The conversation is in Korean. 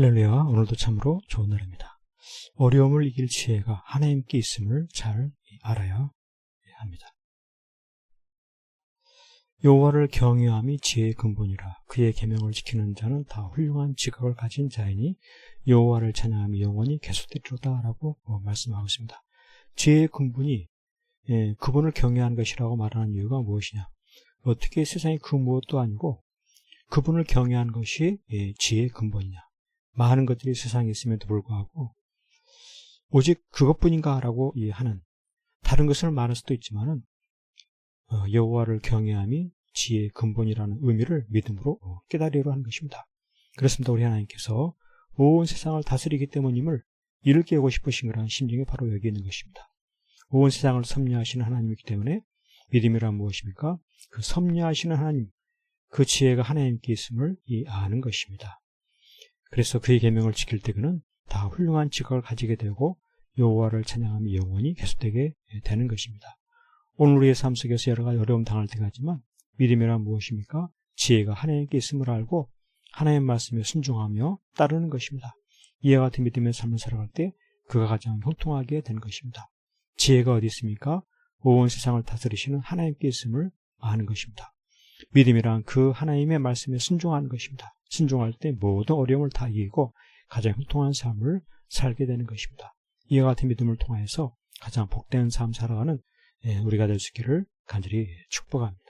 할렐루야, 오늘도 참으로 좋은 날입니다. 어려움을 이길 지혜가 하나님께 있음을 잘 알아야 합니다. 여호와를 경외함이 지혜의 근본이라 그의 계명을 지키는 자는 다 훌륭한 지각을 가진 자이니 여호와를 찬양함이 영원히 계속되리로다라고 말씀하고 있습니다. 지혜의 근본이 예, 그분을 경외하는 것이라고 말하는 이유가 무엇이냐? 어떻게 세상에 그 무엇도 아니고 그분을 경외하는 것이 예, 지혜의 근본이냐? 많은 것들이 세상에 있음에도 불구하고 오직 그것뿐인가라고 하는 다른 것을 말할 수도 있지만은 어, 여호와를 경외함이 지혜의 근본이라는 의미를 믿음으로 어, 깨달으려 하는 것입니다. 그렇습니다. 우리 하나님께서 온 세상을 다스리기 때문임을 이를 깨우고 싶으신 그런 심정이 바로 여기 있는 것입니다. 온 세상을 섭리하시는 하나님이기 때문에 믿음이란 무엇입니까? 그 섭리하시는 하나님, 그 지혜가 하나님께 있음을 아는 것입니다. 그래서 그의 계명을 지킬 때 그는 다 훌륭한 직각을 가지게 되고 여호와를 찬양하며 영원히 계속되게 되는 것입니다. 오늘 우리의 삶 속에서 여러 가지 어려움 당할 때가 있지만 믿음이란 무엇입니까? 지혜가 하나님께 있음을 알고 하나님 말씀에 순종하며 따르는 것입니다. 이와 같은 믿음의 삶을 살아갈 때 그가 가장 형통하게 되는 것입니다. 지혜가 어디 있습니까? 온 세상을 다스리시는 하나님께 있음을 아는 것입니다. 믿음이란 그 하나님의 말씀에 순종하는 것입니다. 순종할 때 모든 어려움을 다 이기고 가장 형통한 삶을 살게 되는 것입니다. 이와 같은 믿음을 통해서 가장 복된 삶 살아가는 예, 우리가 될 수 있기를 간절히 축복합니다.